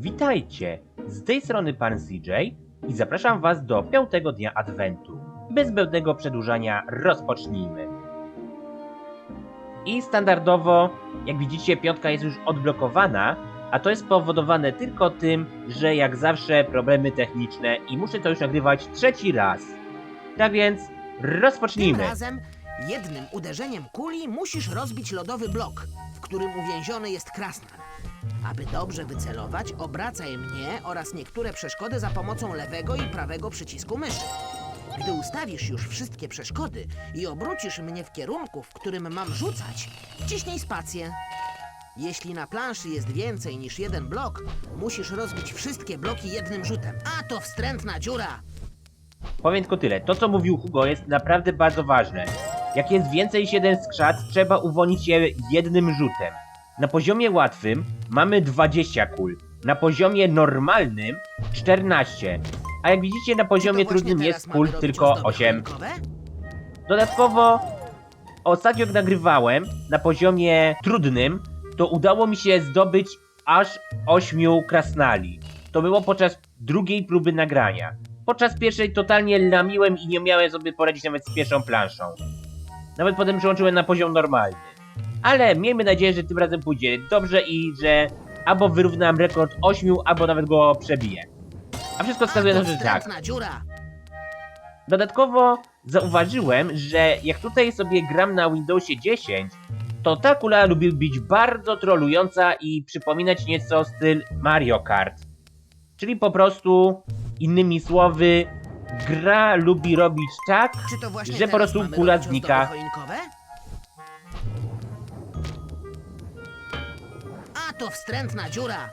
Witajcie! Z tej strony pan CJ i zapraszam was do piątego dnia Adwentu. Bez zbędnego przedłużania rozpocznijmy. I standardowo, jak widzicie, piątka jest już odblokowana, a to jest spowodowane tylko tym, że jak zawsze problemy techniczne i muszę to już nagrywać trzeci raz. Tak więc Tym rozpocznijmy. razem jednym uderzeniem kuli musisz rozbić lodowy blok, w którym uwięziony jest krasnal. Aby dobrze wycelować, obracaj mnie oraz niektóre przeszkody za pomocą lewego i prawego przycisku myszy. Gdy ustawisz już wszystkie przeszkody i obrócisz mnie w kierunku, w którym mam rzucać, wciśnij spację. Jeśli na planszy jest więcej niż jeden blok, musisz rozbić wszystkie bloki jednym rzutem. A to wstrętna dziura! Powiem tylko tyle. To, co mówił Hugo, jest naprawdę bardzo ważne. Jak jest więcej niż jeden skrzat, trzeba uwolnić je jednym rzutem. Na poziomie łatwym mamy 20 kul. Na poziomie normalnym 14. A jak widzicie, na poziomie trudnym jest kul tylko ozdoby 8. choinkowe? Dodatkowo, ostatnio jak nagrywałem na poziomie trudnym, to udało mi się zdobyć aż 8 krasnali. To było podczas drugiej próby nagrania. Podczas pierwszej totalnie lamiłem i nie miałem sobie poradzić nawet z pierwszą planszą. Nawet potem przełączyłem na poziom normalny. Ale miejmy nadzieję, że tym razem pójdzie dobrze i że albo wyrównam rekord 8, albo nawet go przebiję. A wszystko wskazuje na to że tak. Dodatkowo zauważyłem, że jak tutaj sobie gram na Windowsie 10, to ta kula lubi być bardzo trolująca i przypominać nieco styl Mario Kart. Czyli po prostu, innymi słowy, gra lubi robić tak, że po prostu kula znika. To wstrętna dziura!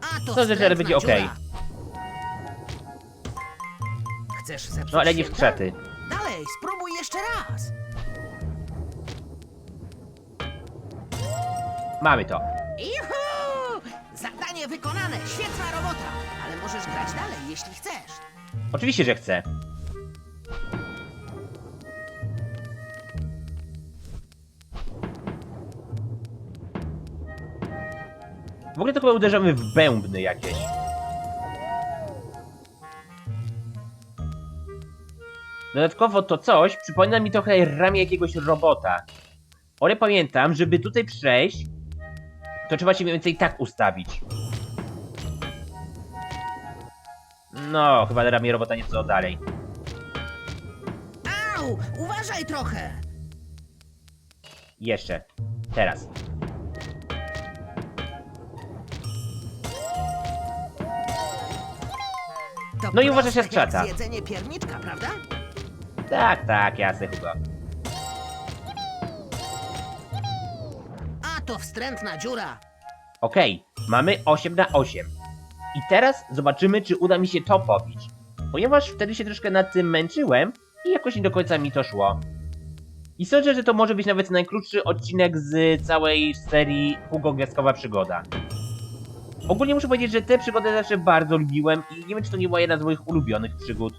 A to To, że wstrętna będzie okej. dziura. Chcesz zepsuć no ale nie święta? Dalej, spróbuj jeszcze raz! Mamy to. Juhu! Zadanie wykonane! Świetna robota! Ale możesz grać dalej, jeśli chcesz. Oczywiście, że chcę. W ogóle to chyba uderzamy w bębny jakieś. Dodatkowo to coś przypomina mi trochę ramię jakiegoś robota. Ale pamiętam, żeby tutaj przejść, to trzeba się mniej więcej tak ustawić. No, chyba ramię robota nieco dalej. Au! Uważaj trochę! Jeszcze. Teraz. To No i proste się jak skrzata. Zjedzenie pierniczka, prawda? Tak, tak, jasne, Hugo. A to wstrętna dziura! Okej, mamy 8 na 8. I teraz zobaczymy, czy uda mi się to pobić. Ponieważ wtedy się troszkę nad tym męczyłem i jakoś nie do końca mi to szło. I sądzę, że to może być nawet najkrótszy odcinek z całej serii Hugo Gwiazdkowa Przygoda. Ogólnie muszę powiedzieć, że tę przygodę zawsze bardzo lubiłem i nie wiem, czy to nie była jedna z moich ulubionych przygód.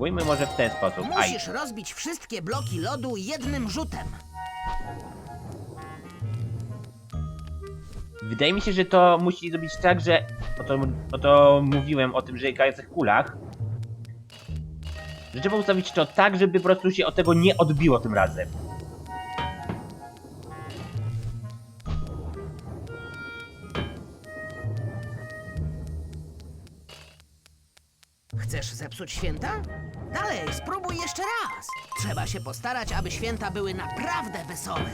Spróbujmy może w ten sposób. Aj. Musisz rozbić wszystkie bloki lodu jednym rzutem. Wydaje mi się, że to musi zrobić tak, że. O to, o to mówiłem o tym, że grających kulach. Że trzeba ustawić to tak, żeby po prostu się od tego nie odbiło tym razem. Chcesz zepsuć święta? Dalej, spróbuj jeszcze raz. Trzeba się postarać, aby święta były naprawdę wesołe.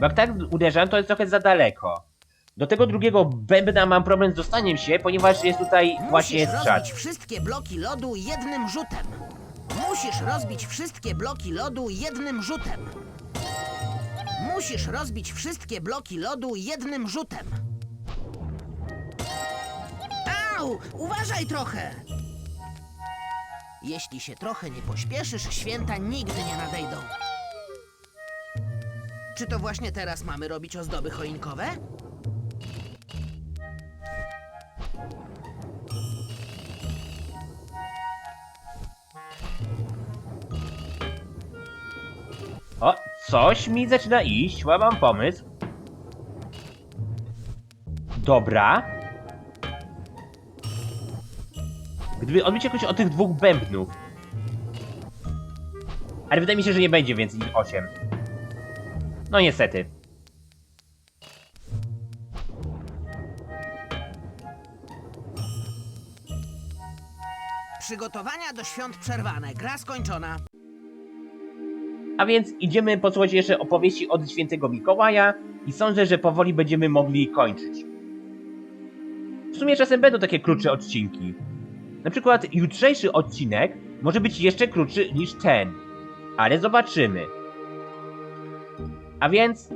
Bo jak tak uderzam, to jest trochę za daleko. Do tego drugiego bębna mam problem z dostaniem się, ponieważ jest tutaj właśnie Musisz strzał. rozbić wszystkie bloki lodu jednym rzutem. Musisz rozbić wszystkie bloki lodu jednym rzutem. Musisz rozbić wszystkie bloki lodu jednym rzutem. Au! Uważaj trochę! Jeśli się trochę nie pośpieszysz, święta nigdy nie nadejdą. Czy to właśnie teraz mamy robić ozdoby choinkowe? O, coś mi zaczyna iść, chyba mam pomysł. Dobra. Gdyby odbić jakoś od tych dwóch bębnów. Ale wydaje mi się, że nie będzie więcej niż 8. No niestety. Przygotowania do świąt przerwane. Gra skończona. A więc idziemy posłuchać jeszcze opowieści od świętego Mikołaja i sądzę, że powoli będziemy mogli kończyć. W sumie czasem będą takie krótsze odcinki. Na przykład jutrzejszy odcinek może być jeszcze krótszy niż ten, ale zobaczymy. A więc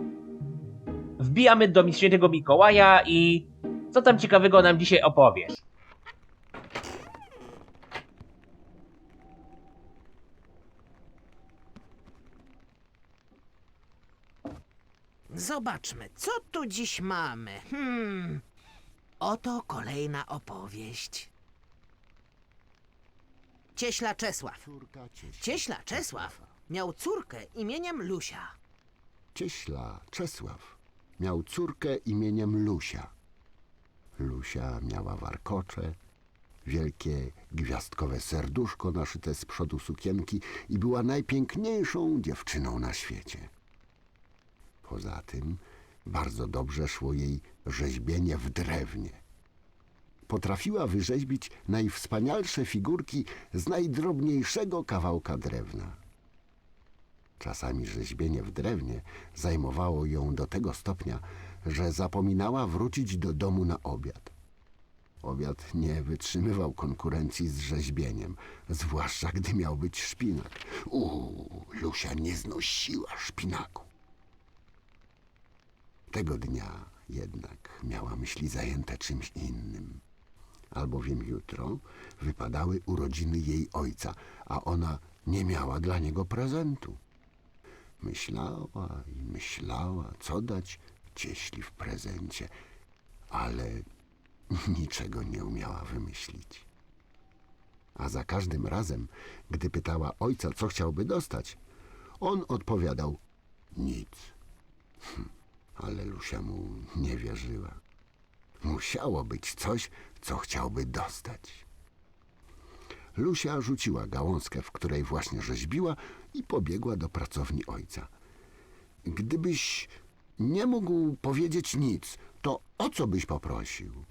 wbijamy do świętego Mikołaja i co tam ciekawego nam dzisiaj opowiesz? Zobaczmy, co tu dziś mamy. Hmm. Oto kolejna opowieść. Cieśla Czesław. Córka cieśla. Cieśla Czesław miał córkę imieniem Lusia. Cieśla Czesław miał córkę imieniem Lusia. Lusia miała warkocze, wielkie gwiazdkowe serduszko naszyte z przodu sukienki i była najpiękniejszą dziewczyną na świecie. Poza tym bardzo dobrze szło jej rzeźbienie w drewnie. Potrafiła wyrzeźbić najwspanialsze figurki z najdrobniejszego kawałka drewna. Czasami rzeźbienie w drewnie zajmowało ją do tego stopnia, że zapominała wrócić do domu na obiad. Obiad nie wytrzymywał konkurencji z rzeźbieniem, zwłaszcza gdy miał być szpinak. Uuu, Lusia nie znosiła szpinaku. Tego dnia jednak miała myśli zajęte czymś innym. Albowiem jutro wypadały urodziny jej ojca, a ona nie miała dla niego prezentu. Myślała i myślała, co dać cieśli w prezencie, ale niczego nie umiała wymyślić. A za każdym razem, gdy pytała ojca, co chciałby dostać, on odpowiadał nic. Hm, ale Lusia mu nie wierzyła. Musiało być coś, co chciałby dostać. Lusia rzuciła gałązkę, w której właśnie rzeźbiła i pobiegła do pracowni ojca. Gdybyś nie mógł powiedzieć nic, to o co byś poprosił?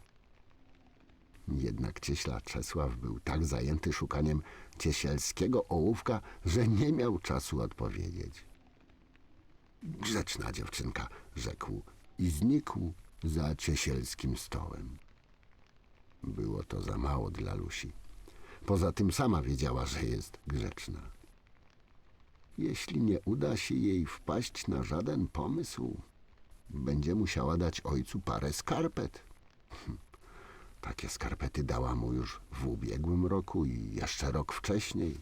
Jednak cieśla Czesław był tak zajęty szukaniem ciesielskiego ołówka, że nie miał czasu odpowiedzieć. Grzeczna dziewczynka, rzekł i znikł za ciesielskim stołem. Było to za mało dla Lusi. Poza tym sama wiedziała, że jest grzeczna. Jeśli nie uda się jej wpaść na żaden pomysł, będzie musiała dać ojcu parę skarpet. Hm, Takie skarpety dała mu już w ubiegłym roku i jeszcze rok wcześniej.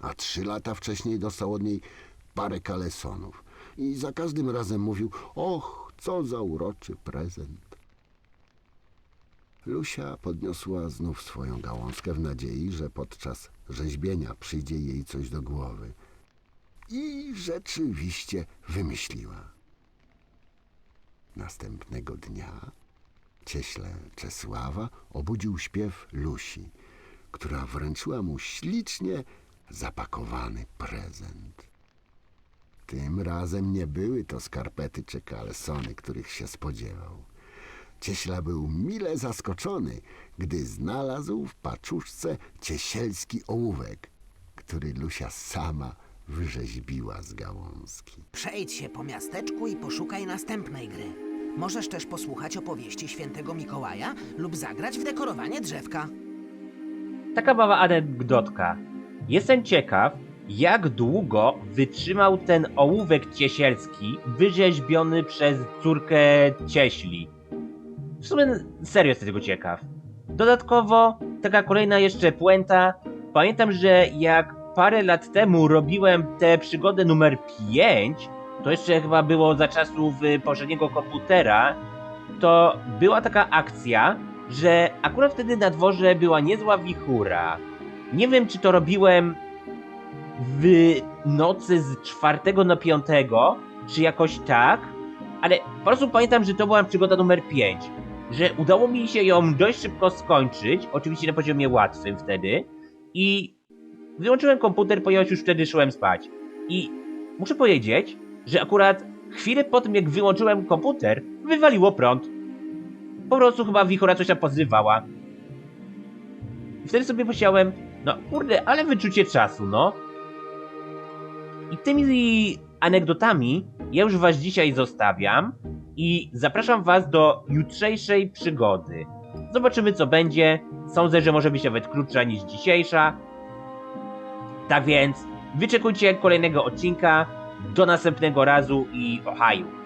A trzy lata wcześniej dostał od niej parę kalesonów. I za każdym razem mówił, och, co za uroczy prezent. Lusia podniosła znów swoją gałązkę w nadziei, że podczas rzeźbienia przyjdzie jej coś do głowy. I rzeczywiście wymyśliła. Następnego dnia cieśle Czesława obudził śpiew Lusi, która wręczyła mu ślicznie zapakowany prezent. Tym razem nie były to skarpety czy kalesony, których się spodziewał. Cieśla był mile zaskoczony, gdy znalazł w paczuszce ciesielski ołówek, który Lusia sama wyrzeźbiła z gałązki. Przejdź się po miasteczku i poszukaj następnej gry. Możesz też posłuchać opowieści świętego Mikołaja lub zagrać w dekorowanie drzewka. Taka mała anegdotka. Jestem ciekaw, jak długo wytrzymał ten ołówek ciesielski wyrzeźbiony przez córkę cieśli. W sumie serio jestem tego ciekaw. Dodatkowo, taka kolejna jeszcze puenta. Pamiętam, że jak parę lat temu robiłem tę przygodę numer 5, to jeszcze chyba było za czasów y, poprzedniego komputera, to była taka akcja, że akurat wtedy na dworze była niezła wichura. Nie wiem, czy to robiłem w nocy z czwartego na piątego, czy jakoś tak, ale po prostu pamiętam, że to była przygoda numer 5, że udało mi się ją dość szybko skończyć, oczywiście na poziomie łatwym wtedy, i wyłączyłem komputer, ponieważ już wtedy szłem spać. I muszę powiedzieć, że akurat chwilę po tym, jak wyłączyłem komputer, wywaliło prąd. Po prostu chyba wichura coś tam pozrywała. I wtedy sobie myślałem, no kurde, ale wyczucie czasu, no. I tymi anegdotami ja już was dzisiaj zostawiam i zapraszam was do jutrzejszej przygody. Zobaczymy co będzie. Sądzę, że może być nawet krótsza niż dzisiejsza. Tak więc wyczekujcie kolejnego odcinka. Do następnego razu i Ohio.